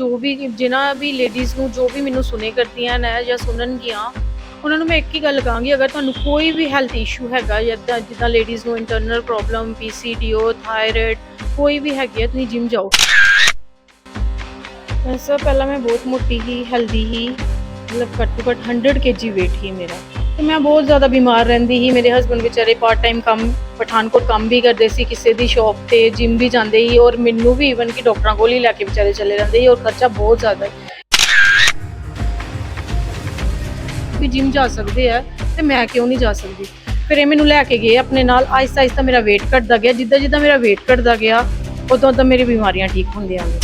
ਜੋ ਵੀ ਜਿਨ੍ਹਾਂ ਵੀ ਲੇਡੀਜ਼ ਨੂੰ ਜੋ ਵੀ ਮੈਨੂੰ ਸੁਨੇ ਕਰਦੀਆਂ ਨੇ ਜਾਂ ਸੁਣਨਗੀਆਂ, ਉਹਨਾਂ ਨੂੰ ਮੈਂ ਇੱਕ ਹੀ ਗੱਲ ਕਹਾਂਗੀ, ਅਗਰ ਤੁਹਾਨੂੰ ਕੋਈ ਵੀ ਹੈਲਥ ਇਸ਼ੂ ਹੈਗਾ ਜਿੱਦਾਂ ਜਿੱਦਾਂ ਲੇਡੀਜ਼ ਨੂੰ ਇੰਟਰਨਲ ਪ੍ਰੋਬਲਮ ਪੀਸੀਡੀਓ ਥਾਇਰਾਇਡ ਕੋਈ ਵੀ ਹੈਗੀ ਹੈ ਤੁਸੀਂ ਜਿਮ ਜਾਓ। ਵੈਸੇ ਪਹਿਲਾਂ ਮੈਂ ਬਹੁਤ ਮੋਟੀ ਹੀ ਹੈਲਦੀ ਹੀ, ਮਤਲਬ ਘੱਟ ਤੋਂ ਘੱਟ 100 kg weight ਹੀ ਮੇਰਾ। ਤੇ ਮੈਂ ਬਹੁਤ ਜ਼ਿਆਦਾ ਬਿਮਾਰ ਰਹਿੰਦੀ ਸੀ ਮੇਰੇ ਹਸਬੰਡ ਵਿਚਾਰੇ ਪਾਰਟ ਟਾਈਮ ਕੰਮ ਪਠਾਨਕੋਟ ਕੰਮ ਵੀ ਕਰਦੇ ਸੀ, ਕਿਸੇ ਦੀ ਸ਼ਾਪ ਤੇ ਜਿਮ ਵੀ ਜਾਂਦੇ ਸੀ ਔਰ ਮੈਨੂੰ ਵੀ ਇਵਨ ਕਿ ਡਾਕਟਰਾਂ ਕੋਲ ਹੀ ਲੈ ਕੇ ਵਿਚਾਰੇ ਚਲੇ ਜਾਂਦੇ ਸੀ ਔਰ ਖਰਚਾ ਬਹੁਤ ਜ਼ਿਆਦਾ ਹੈ ਵੀ ਜਿਮ ਜਾ ਸਕਦੇ ਆ ਤੇ ਮੈਂ ਕਿਉਂ ਨਹੀਂ ਜਾ ਸਕਦੀ? ਫਿਰ ਇਹ ਮੈਨੂੰ ਲੈ ਕੇ ਗਏ ਆਪਣੇ ਨਾਲ, ਆਹਿਸਤਾ ਆਹਿਸਤਾ ਮੇਰਾ weight ਘਟਦਾ ਗਿਆ, ਜਿੱਦਾਂ ਜਿੱਦਾਂ ਮੇਰਾ weight ਘਟਦਾ ਗਿਆ, ਉਦੋਂ ਉਦੋਂ ਮੇਰੀ ਬਿਮਾਰੀਆਂ ਠੀਕ ਹੁੰਦੀਆਂ ਗਈਆਂ।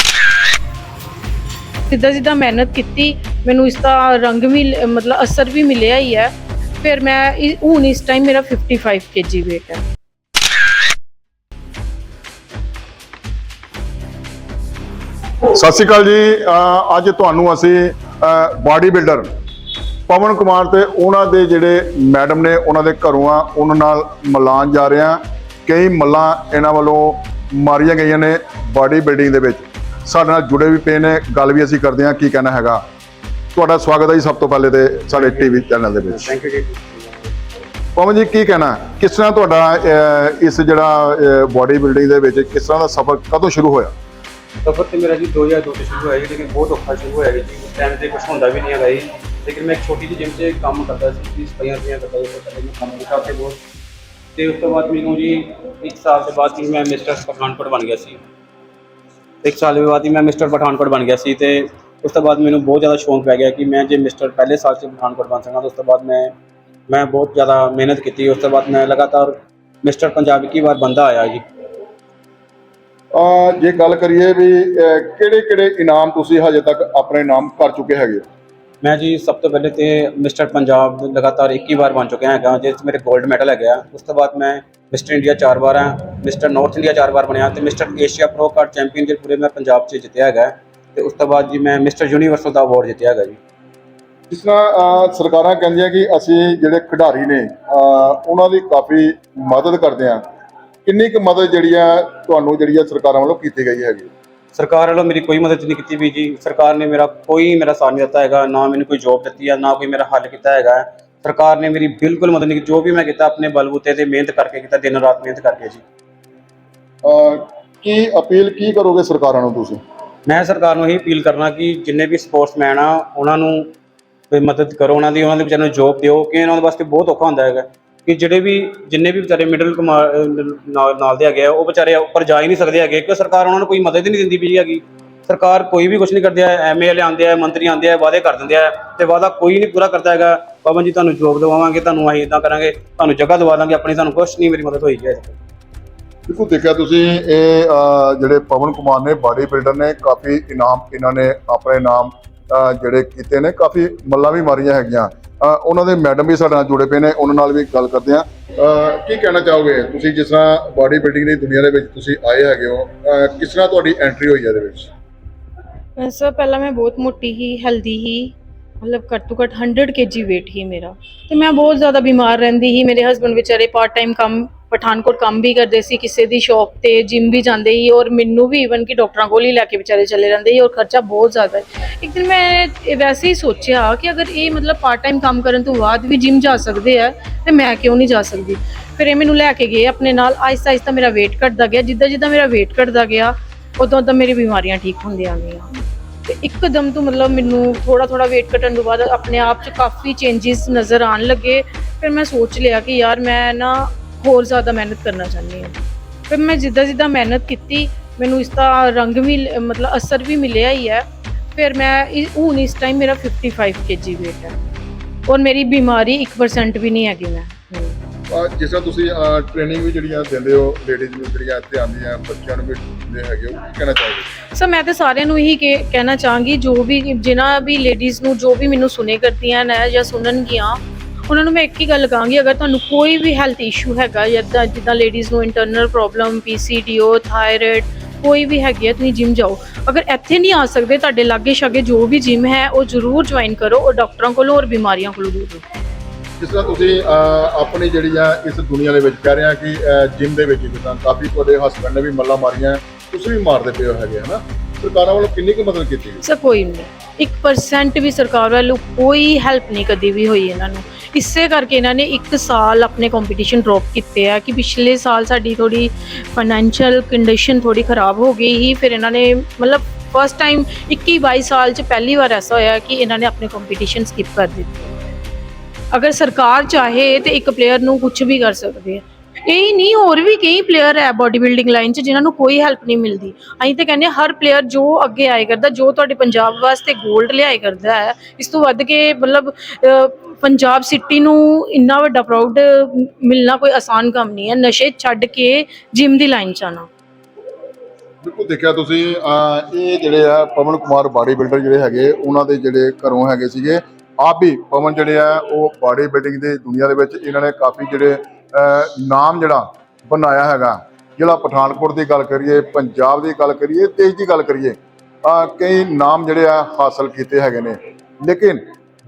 ਜਿੱਦਾਂ ਜਿੱਦਾਂ ਮਿਹਨਤ ਕੀਤੀ, ਮੈਨੂੰ ਇਸ ਦਾ ਰੰਗ ਵੀ, ਮਤਲਬ ਅਸਰ ਵੀ ਮਿਲਿਆ ਹੀ ਹੈ। ਫਿਰ ਮੈਂ ਹੁਣ ਇਸ ਟਾਈਮ ਮੇਰਾ 55 kg weight ਹੈ। ਸਤਿ ਸ਼੍ਰੀ ਅਕਾਲ ਜੀ। ਅੱਜ ਤੁਹਾਨੂੰ ਅਸੀਂ ਬਾਡੀ ਬਿਲਡਰ ਪਵਨ ਕੁਮਾਰ ਤੇ ਉਹਨਾਂ ਦੇ ਜਿਹੜੇ ਮੈਡਮ ਨੇ ਉਹਨਾਂ ਦੇ ਘਰੋਂ ਆ ਉਹਨਾਂ ਨਾਲ ਮਿਲਾਨ ਜਾ ਰਹੇ ਆ। ਕਈ ਮੱਲਾਂ ਇਹਨਾਂ ਵੱਲੋਂ ਮਾਰੀਆਂ ਗਈਆਂ ਨੇ ਬਾਡੀ ਬਿਲਡਿੰਗ ਦੇ ਵਿੱਚ। ਸਾਡੇ ਨਾਲ ਜੁੜੇ ਵੀ ਪਏ ਨੇ ਗੱਲ ਵੀ ਅਸੀਂ ਕਰਦੇ ਆ ਕੀ ਕਹਿਣਾ ਹੈਗਾ। ਤੁਹਾਡਾ ਸਵਾਗਤ ਹੈ ਜੀ ਸਭ ਤੋਂ ਪਹਿਲੇ ਤੇ ਸਾਡੇ ਟੀਵੀ ਚੈਨਲ ਦੇ ਵਿੱਚ। ਥੈਂਕ ਯੂ ਜੀ। ਪਵਨ ਜੀ ਕੀ ਕਹਿਣਾ? ਕਿਸ ਤਰ੍ਹਾਂ ਤੁਹਾਡਾ ਇਸ ਜਿਹੜਾ ਬਾਡੀ ਬਿਲਡਿੰਗ ਦੇ ਵਿੱਚ ਕਿਸ ਤਰ੍ਹਾਂ ਦਾ ਸਫ਼ਰ ਕਦੋਂ ਸ਼ੁਰੂ ਹੋਇਆ? ਸਫਰ ਤੇ ਮੇਰਾ ਜੀ 2002 ਤੋਂ ਸ਼ੁਰੂ ਹੋਇਆ ਜੀ, ਲੇਕਿਨ ਬਹੁਤ ਔਖਾ ਸ਼ੁਰੂ ਹੋਇਆ ਜੀ। ਉਸ ਟਾਈਮ ਤੇ ਕੁਝ ਹੁੰਦਾ ਵੀ ਨਹੀਂ ਹੈਗਾ ਜੀ। ਲੇਕਿਨ ਮੈਂ ਇੱਕ ਛੋਟੀ ਜਿਹੀ ਜਿਮ 'ਚ ਕੰਮ ਕਰਦਾ ਸੀ ਜੀ ਸਫਾਈਆਂ ਸਫਾਈਆਂ ਕਰਦਾ ਸੀ ਪਹਿਲੇ ਮੈਂ ਕੰਮ ਕੀਤਾ ਉੱਥੇ ਬਹੁਤ। ਤੇ ਉਸ ਤੋਂ ਬਾਅਦ ਮੈਨੂੰ ਜੀ ਇੱਕ ਸਾਲ ਦੇ ਬਾਅਦ ਜੀ ਮੈਂ ਮਿਸਟਰ ਪਠਾਨਕੋਟ ਬਣ ਗਿਆ ਸੀ। ਇੱਕ ਸਾਲ ਦੇ ਬਾਅਦ ਹੀ ਮੈਂ ਮਿਸਟਰ ਪਠਾਨਕੋਟ ਬਣ ਗਿਆ ਸੀ ਤੇ ਉਸ ਤੋਂ ਬਾਅਦ ਮੈਨੂੰ ਬਹੁਤ ਜ਼ਿਆਦਾ ਸ਼ੌਂਕ ਪੈ ਗਿਆ ਕਿ ਮੈਂ ਜੇ ਮਿਸਟਰ ਪਹਿਲੇ ਸਾਲ 'ਚ ਪਠਾਨਕੋਟ ਬਣ ਸਕਾਂ ਤਾਂ ਉਸ ਤੋਂ ਬਾਅਦ ਮੈਂ ਮੈਂ ਬਹੁਤ ਜ਼ਿਆਦਾ ਮਿਹਨਤ ਕੀਤੀ। ਉਸ ਤੋਂ ਬਾਅਦ ਮੈਂ ਲਗਾਤਾਰ ਮਿਸਟਰ ਪੰਜਾਬ ਇੱਕੀ ਵਾਰ ਬੰਦਾ ਆਇਆ ਜੀ। ਜੇ ਗੱਲ ਕਰੀਏ ਵੀ ਕਿਹੜੇ ਕਿਹੜੇ ਇਨਾਮ ਤੁਸੀਂ ਹਜੇ ਤੱਕ ਆਪਣੇ ਨਾਮ ਕਰ ਚੁੱਕੇ ਹੈਗੇ? ਮੈਂ ਜੀ ਸਭ ਤੋਂ ਪਹਿਲੇ ਤੇ ਮਿਸਟਰ ਪੰਜਾਬ ਲਗਾਤਾਰ 21 ਵਾਰ ਬਣ ਚੁੱਕਿਆ ਹੈਗਾ ਜਿਸ ਮੇਰੇ 골ਡ ਮੈਡਲ ਹੈਗਾ ਉਸ ਤੋਂ ਬਾਅਦ ਮੈਂ ਮਿਸਟਰ ਇੰਡੀਆ ਚਾਰ ਵਾਰ ਆ ਮਿਸਟਰ ਨਾਰਥ ਇੰਡੀਆ ਚਾਰ ਵਾਰ ਬਣਿਆ ਤੇ Mister Asia pro card champion ਜੇ ਪੂਰੇ ਮੈਂ ਪੰਜਾਬ 'ਚ ਜਿੱਤਿਆ ਹੈਗਾ। ਤੇ ਉਸ ਤੋਂ ਬਾਅਦ ਜੀ ਮੈਂ ਮਿਸਟਰ ਯੂਨੀਵਰਸਲ ਦਾ ਅਵਾਰਡ ਜਿੱਤਿਆ ਹੈਗਾ ਜੀ। ਜਿਸ ਤਰ੍ਹਾਂ ਸਰਕਾਰਾਂ ਕਹਿੰਦੀਆਂ ਕਿ ਅਸੀਂ ਜਿਹੜੇ ਖਿਡਾਰੀ ਨੇ ਉਹਨਾਂ ਦੀ ਕਾਫੀ ਮਦਦ ਕਰਦੇ ਆ ਕਿੰਨੀ ਕੁ ਮਦਦ ਜਿਹੜੀ ਆ ਤੁਹਾਨੂੰ ਜਿਹੜੀ ਆ ਸਰਕਾਰਾਂ ਵੱਲੋਂ ਕੀਤੀ ਗਈ ਹੈਗੀ? ਸਰਕਾਰ ਵੱਲੋਂ ਮੇਰੀ ਕੋਈ ਮਦਦ ਨਹੀਂ ਕੀਤੀ ਵੀ ਜੀ। ਸਰਕਾਰ ਨੇ ਮੇਰਾ ਕੋਈ ਮੇਰਾ ਸਾਥ ਨਹੀਂ ਦਿੱਤਾ ਹੈਗਾ ਨਾ ਮੈਨੂੰ ਕੋਈ ਜੋਬ ਦਿੱਤੀ ਹੈ ਨਾ ਕੋਈ ਮੇਰਾ ਹੱਲ ਕੀਤਾ ਹੈਗਾ। ਸਰਕਾਰ ਨੇ ਮੇਰੀ ਬਿਲਕੁਲ ਮਦਦ ਨਹੀਂ ਕੀਤੀ। ਜੋ ਵੀ ਮੈਂ ਕੀਤਾ ਆਪਣੇ ਬਲਬੂਤੇ ਤੇ ਮਿਹਨਤ ਕਰਕੇ ਕੀਤਾ ਦਿਨ ਰਾਤ ਮਿਹਨਤ ਕਰਕੇ ਜੀ। ਕੀ ਅਪੀਲ ਕੀ ਕਰੋਗੇ ਸਰਕਾਰਾਂ ਨੂੰ ਤੁਸੀਂ? ਮੈਂ ਸਰਕਾਰ ਨੂੰ ਇਹੀ ਅਪੀਲ ਕਰਨਾ ਕਿ ਜਿੰਨੇ ਵੀ ਸਪੋਰਟਸਮੈਨ ਆ ਉਹਨਾਂ ਨੂੰ ਕੋਈ ਮਦਦ ਕਰੋ ਉਹਨਾਂ ਦੀ ਉਹਨਾਂ ਦੇ ਵਿਚਾਰਿਆਂ ਨੂੰ ਜੋਬ ਦਿਓ ਕਿ ਇਹਨਾਂ ਦੇ ਵਾਸਤੇ ਬਹੁਤ ਔਖਾ ਹੁੰਦਾ ਹੈਗਾ। ਕਿ ਜਿਹੜੇ ਵੀ ਜਿੰਨੇ ਵੀ ਵਿਚਾਰੇ ਮਿਡਲ ਨਾਲ ਨਾਲ ਦੇ ਹੈਗੇ ਆ, ਉਹ ਵਿਚਾਰੇ ਉੱਪਰ ਜਾ ਹੀ ਨਹੀਂ ਸਕਦੇ ਹੈਗੇ ਕਿ ਸਰਕਾਰ ਉਹਨਾਂ ਨੂੰ ਕੋਈ ਮਦਦ ਨਹੀਂ ਦਿੰਦੀ ਪਈ ਹੈਗੀ। ਸਰਕਾਰ ਕੋਈ ਵੀ ਕੁਝ ਨਹੀਂ ਕਰਦੀ ਹੈ ਐਮਐਲਏ ਆਉਂਦੇ ਆ ਮੰਤਰੀ ਆਉਂਦੇ ਆ ਵਾਅਦੇ ਕਰ ਦਿੰਦੇ ਆ ਤੇ ਵਾਅਦਾ ਕੋਈ ਨਹੀਂ ਪੂਰਾ ਕਰਦਾ ਹੈਗਾ। ਪਵਨ ਜੀ, ਤੁਹਾਨੂੰ ਜੋਬ ਦਿਵਾਵਾਂਗੇ, ਤੁਹਾਨੂੰ ਅਸੀਂ ਇਦਾਂ ਕਰਾਂਗੇ, ਤੁਹਾਨੂੰ ਜਗ੍ਹਾ ਦਵਾ ਦਾਂਗੇ, ਆਪਣੀ ਤੁਹਾਨੂੰ ਕੁਝ ਨਹੀਂ ਮੇਰੀ ਮਦਦ ਹੋਈ ਹੈ। ਬਿਲਕੁਲ ਦੇਖਿਆ ਤੁਸੀਂ, ਇਹ ਜਿਹੜੇ ਪਵਨ ਕੁਮਾਰ ਨੇ ਬਾਡੀ ਬਿਲਡਰ ਨੇ, ਕਾਫੀ ਇਨਾਮ ਇਹਨਾਂ ਨੇ, ਆਪਣੇ ਨਾਮ ਜਿਹੜੇ ਕੀਤੇ ਨੇ, ਕਾਫੀ ਮੱਲਾਂ ਵੀ ਮਾਰੀਆਂ ਹੈਗੀਆਂ। ਉਹਨਾਂ ਦੇ ਮੈਡਮ ਵੀ ਸਾਡੇ ਨਾਲ ਜੁੜੇ ਪਏ ਨੇ, ਉਹਨਾਂ ਨਾਲ ਵੀ ਗੱਲ ਕਰਦੇ ਆ ਕੀ ਕਹਿਣਾ ਚਾਹੋਗੇ? ਤੁਸੀਂ ਜਿਸ ਤਰ੍ਹਾਂ ਬਾਡੀ ਬਿਲਡਿੰਗ ਦੀ ਦੁਨੀਆ ਦੇ ਵਿੱਚ ਤੁਸੀਂ ਆਏ ਹੈਗੇ ਹੋ ਕਿਸ ਤਰ੍ਹਾਂ ਤੁਹਾਡੀ ਐਂਟਰੀ ਹੋਈ ਹੈ ਇਹਦੇ ਵਿੱਚ? ਵੈਸੇ ਪਹਿਲਾਂ ਮੈਂ ਬਹੁਤ ਮੋਟੀ ਹੀ ਹੈਲਦੀ ਹੀ ਮਤਲਬ ਘੱਟ ਤੋਂ ਘੱਟ 100 kg weight ਹੀ ਮੇਰਾ। ਤੇ ਮੈਂ ਬਹੁਤ ਜ਼ਿਆਦਾ ਬਿਮਾਰ ਰਹਿੰਦੀ ਸੀ। ਮੇਰੇ ਹਸਬੰਡ ਵਿਚਾਰੇ ਪਾਰਟ ਟਾਈਮ ਕੰਮ ਪਠਾਨਕੋਟ ਕੰਮ ਵੀ ਕਰਦੇ ਸੀ, ਕਿਸੇ ਦੀ ਸ਼ਾਪ ਤੇ ਜਿਮ ਵੀ ਜਾਂਦੇ ਸੀ ਔਰ ਮੈਨੂੰ ਵੀ ਈਵਨ ਕਿ ਡਾਕਟਰਾਂ ਕੋਲ ਹੀ ਲੈ ਕੇ ਵਿਚਾਰੇ ਚਲੇ ਜਾਂਦੇ ਸੀ ਔਰ ਖਰਚਾ ਬਹੁਤ ਜ਼ਿਆਦਾ ਹੈ ਇੱਕ ਦਿਨ ਮੈਂ ਵੈਸੇ ਹੀ ਸੋਚਿਆ ਕਿ ਅਗਰ ਇਹ ਮਤਲਬ ਪਾਰਟ ਟਾਈਮ ਕੰਮ ਕਰਨ ਤੋਂ ਬਾਅਦ ਵੀ ਜਿਮ ਜਾ ਸਕਦੇ ਆ, ਤੇ ਮੈਂ ਕਿਉਂ ਨਹੀਂ ਜਾ ਸਕਦੀ? ਫਿਰ ਇਹ ਮੈਨੂੰ ਲੈ ਕੇ ਗਏ ਆਪਣੇ ਨਾਲ, ਆਹਿਸਤਾ ਆਹਿਸਤਾ ਮੇਰਾ weight ਘਟਦਾ ਗਿਆ, ਜਿੱਦਾਂ ਜਿੱਦਾਂ ਮੇਰਾ weight ਘਟਦਾ ਗਿਆ, ਉਦੋਂ ਉਦੋਂ ਮੇਰੀ ਬਿਮਾਰੀਆਂ ਠੀਕ ਹੁੰਦੀਆਂ ਗਈਆਂ। ਤੇ ਇੱਕਦਮ ਤੋਂ ਮਤਲਬ ਮੈਨੂੰ ਥੋੜਾ ਥੋੜਾ weight ਘਟਣ ਤੋਂ ਬਾਅਦ ਆਪਣੇ ਆਪ 'ਚ ਕਾਫੀ ਚੇਂजेस ਨਜ਼ਰ ਆਉਣ ਲੱਗੇ। ਫਿਰ ਮੈਂ ਸੋਚ ਲਿਆ ਕਿ ਯਾਰ ਮੈਂ ਨਾ ਹੋਰ ਜ਼ਿਆਦਾ ਮਿਹਨਤ ਕਰਨਾ ਚਾਹੁੰਦੀ ਹਾਂ। ਫਿਰ ਮੈਂ ਜਿੱਦਾਂ ਜਿੱਦਾਂ ਮਿਹਨਤ ਕੀਤੀ ਮੈਨੂੰ ਇਸ ਦਾ ਰੰਗ ਵੀ ਮਤਲਬ ਅਸਰ ਵੀ ਮਿਲਿਆ ਹੀ ਹੈ। ਫਿਰ ਮੈਂ ਹੁਣ ਇਸ ਟਾਈਮ ਮੇਰਾ 55 kg weight ਹੈ। ਔਰ ਮੇਰੀ ਬਿਮਾਰੀ 1% ਵੀ ਨਹੀਂ ਹੈਗੀ ਮੈਂ। ਜਿਸ ਤਰ੍ਹਾਂ ਤੁਸੀਂ ਟ੍ਰੇਨਿੰਗ ਵੀ ਜਿਹੜੀਆਂ ਦਿੰਦੇ ਹੋ ਲੇਡੀਜ਼ ਨੂੰ ਜਿਹੜੀਆਂ ਇੱਥੇ ਆਉਂਦੀਆਂ ਬੱਚਿਆਂ ਨੂੰ ਵੀ ਦਿੰਦੇ ਹੈਗੇ ਹੋ ਕੀ ਕਹਿਣਾ ਚਾਹੋਗੇ? ਸਰ ਮੈਂ ਤਾਂ ਸਾਰਿਆਂ ਨੂੰ ਇਹੀ ਕਹਿ- ਕਹਿਣਾ ਚਾਹਾਂਗੀ ਜੋ ਵੀ ਜਿਨ੍ਹਾਂ ਵੀ ਲੇਡੀਜ਼ ਨੂੰ ਜੋ ਵੀ ਮੈਨੂੰ ਸੁਨੇ ਕਰਦੀਆਂ ਨੇ ਜਾਂ ਸੁਣਨਗੀਆਂ ਉਹਨਾਂ ਨੂੰ ਮੈਂ ਇੱਕ ਹੀ ਗੱਲ ਕਹਾਂਗੀ ਅਗਰ ਤੁਹਾਨੂੰ ਕੋਈ ਵੀ ਹੈਲਥ ਇਸ਼ੂ ਹੈਗਾ ਜਿੱਦਾਂ ਜਿੱਦਾਂ ਲੇਡੀਜ਼ ਨੂੰ ਇੰਟਰਨਲ ਪ੍ਰੋਬਲਮ ਪੀਸੀਡੀਓ ਥਾਇਰਾਇਡ ਕੋਈ ਵੀ ਹੈਗੀ ਹੈ ਤੁਸੀਂ ਜਿਮ ਜਾਓ। ਅਗਰ ਇੱਥੇ ਨਹੀਂ ਆ ਸਕਦੇ ਤੁਹਾਡੇ ਲਾਗੇ ਛਾਗੇ ਜੋ ਵੀ ਜਿਮ ਹੈ ਉਹ ਜ਼ਰੂਰ ਜੁਆਇਨ ਕਰੋ ਔਰ ਡਾਕਟਰਾਂ ਕੋਲੋਂ ਔਰ ਬਿਮਾਰੀਆਂ ਕੋਲੋਂ ਦੂਰ ਰਹੋ। ਜਿਸ ਤਰ੍ਹਾਂ ਤੁਸੀਂ ਆਪਣੀ ਜਿਹੜੀ ਆ ਇਸ ਦੁਨੀਆ ਦੇ ਵਿੱਚ ਕਹਿ ਰਹੇ ਆ ਕਿ ਜਿਮ ਦੇ ਵਿੱਚ ਜਿੱਦਾਂ ਕਾਫੀ ਤੁਹਾਡੇ ਹਸਬੰਡ ਨੇ ਵੀ ਮੱਲਾਂ ਮਾਰੀਆਂ ਤੁਸੀਂ ਵੀ ਮਾਰਦੇ ਪਏ ਹੋ ਹੈਗੇ ਹਨਾ? ਸਰਕਾਰਾਂ ਵੱਲੋਂ ਕਿੰਨੀ ਕੁ ਮਦਦ ਕੀਤੀ ਗਈ? ਸਰ ਕੋਈ ਨਹੀਂ। 1% ਵੀ ਸਰਕਾਰ ਵੱਲੋਂ ਕੋਈ ਹੈਲਪ ਨਹੀਂ ਕਦੀ ਵੀ ਹੋਈ ਇਹਨਾਂ ਨੂੰ। ਇਸੇ ਕਰਕੇ ਇਹਨਾਂ ਨੇ 1 ਸਾਲ ਆਪਣੇ ਕੰਪੀਟੀਸ਼ਨ ਡ੍ਰੌਪ ਕੀਤੇ ਆ ਕਿ ਪਿਛਲੇ ਸਾਲ ਸਾਡੀ ਥੋੜੀ ਫਾਈਨੈਂਸ਼ੀਅਲ ਕੰਡੀਸ਼ਨ ਥੋੜੀ ਖਰਾਬ ਹੋ ਗਈ ਸੀ, ਫਿਰ ਇਹਨਾਂ ਨੇ ਮਤਲਬ ਫਸਟ ਟਾਈਮ 21 22 ਸਾਲ ਚ ਪਹਿਲੀ ਵਾਰ ਐਸਾ ਹੋਇਆ ਕਿ ਇਹਨਾਂ ਨੇ ਆਪਣੇ ਕੰਪੀਟੀਸ਼ਨ ਸਕਿਪ ਕਰ ਦਿੱਤੇ। ਅਗਰ ਸਰਕਾਰ ਚਾਹੇ ਤੇ ਇੱਕ ਪਲੇਅਰ ਨੂੰ ਕੁਝ ਵੀ ਕਰ ਸਕਦੇ ਹੈ ਇਹ ਨਹੀਂ, ਹੋਰ ਵੀ ਕਈ ਪਲੇਅਰ ਹੈ ਬਾਡੀ ਬਿਲਡਿੰਗ ਲਾਈਨ 'ਚ ਜਿਨ੍ਹਾਂ ਨੂੰ ਕੋਈ ਹੈਲਪ ਨਹੀਂ ਮਿਲਦੀ। ਅਸੀਂ ਤਾਂ ਕਹਿੰਦੇ ਹਰ ਪਲੇਅਰ ਜੋ ਅੱਗੇ ਆਏ ਕਰਦਾ, ਜੋ ਤੁਹਾਡੇ ਪੰਜਾਬ ਵਾਸਤੇ 골ਡ ਲਿਆਏ ਕਰਦਾ ਹੈ, ਇਸ ਤੋਂ ਵੱਧ ਕੇ ਮਤਲਬ ਪੰਜਾਬ ਸਿਟੀ ਨੂੰ ਇੰਨਾ ਵੱਡਾ ਪ੍ਰਾਊਡ ਮਿਲਣਾ ਕੋਈ ਆਸਾਨ ਕੰਮ ਨਹੀਂ ਹੈ। ਨਸ਼ੇ ਛੱਡ ਕੇ ਜਿਮ ਦੀ ਲਾਈਨ 'ਚ ਆਉਣਾ। ਬਿਲਕੁਲ ਦੇਖਿਆ ਤੁਸੀਂ ਇਹ ਜਿਹੜੇ ਆ ਪਵਨ ਕੁਮਾਰ ਬਾਡੀ ਬਿਲਡਰ ਜਿਹੜੇ ਹੈਗੇ, ਉਹਨਾਂ ਦੇ ਜਿਹੜੇ ਘਰੋਂ ਹੈਗੇ ਸੀਗੇ, ਆਪ ਵੀ ਪਵਨ ਜਿਹੜੇ ਆ, ਉਹ ਬਾਡੀ ਬਿਲਡਿੰਗ ਦੇ ਦੁਨੀਆ ਦੇ ਵਿੱਚ ਇਹਨਾਂ ਨੇ ਕਾਫੀ ਜਿਹੜੇ ਨਾਮ ਜਿਹੜਾ ਬਣਾਇਆ ਹੈਗਾ। ਜਿਹੜਾ ਪਠਾਨਕੋਟ ਦੀ ਗੱਲ ਕਰੀਏ, ਪੰਜਾਬ ਦੀ ਗੱਲ ਕਰੀਏ, ਦੇਸ਼ ਦੀ ਗੱਲ ਕਰੀਏ ਕਈ ਨਾਮ ਜਿਹੜੇ ਆ ਹਾਸਲ ਕੀਤੇ ਹੈਗੇ ਨੇ। ਲੇਕਿਨ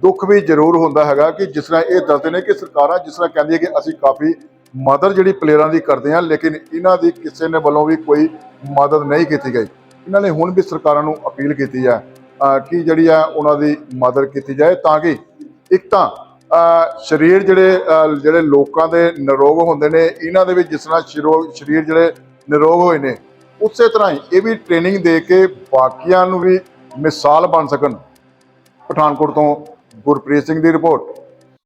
ਦੁੱਖ ਵੀ ਜ਼ਰੂਰ ਹੁੰਦਾ ਹੈਗਾ ਕਿ ਜਿਸ ਤਰ੍ਹਾਂ ਇਹ ਦੱਸਦੇ ਨੇ ਕਿ ਸਰਕਾਰਾਂ ਜਿਸ ਤਰ੍ਹਾਂ ਕਹਿੰਦੀ ਹੈ ਕਿ ਅਸੀਂ ਕਾਫੀ ਮਦਦ ਜਿਹੜੀ ਪਲੇਅਰਾਂ ਦੀ ਕਰਦੇ ਹਾਂ, ਲੇਕਿਨ ਇਹਨਾਂ ਦੀ ਕਿਸੇ ਨੇ ਵੱਲੋਂ ਵੀ ਕੋਈ ਮਦਦ ਨਹੀਂ ਕੀਤੀ ਗਈ। ਇਹਨਾਂ ਨੇ ਹੁਣ ਵੀ ਸਰਕਾਰਾਂ ਨੂੰ ਅਪੀਲ ਕੀਤੀ ਹੈ ਕਿ ਜਿਹੜੀ ਆ ਉਹਨਾਂ ਦੀ ਮਦਦ ਕੀਤੀ ਜਾਏ ਤਾਂ ਕਿ ਇੱਕ ਤਾਂ ਸਰੀਰ ਜਿਹੜੇ ਜਿਹੜੇ ਲੋਕਾਂ ਦੇ ਨਿਰੋਗ ਹੁੰਦੇ ਨੇ, ਇਹਨਾਂ ਦੇ ਵਿੱਚ ਜਿਸ ਤਰ੍ਹਾਂ ਸ਼ਿਰੋ- ਸਰੀਰ ਜਿਹੜੇ ਨਿਰੋਗ ਹੋਏ ਨੇ, ਉਸੇ ਤਰ੍ਹਾਂ ਹੀ ਇਹ ਵੀ ਟ੍ਰੇਨਿੰਗ ਦੇ ਕੇ ਬਾਕੀਆਂ ਨੂੰ ਵੀ ਮਿਸਾਲ ਬਣ ਸਕਣ। ਪਠਾਨਕੋਟ ਤੋਂ ਗੁਰਪ੍ਰੀਤ ਸਿੰਘ ਦੀ ਰਿਪੋਰਟ।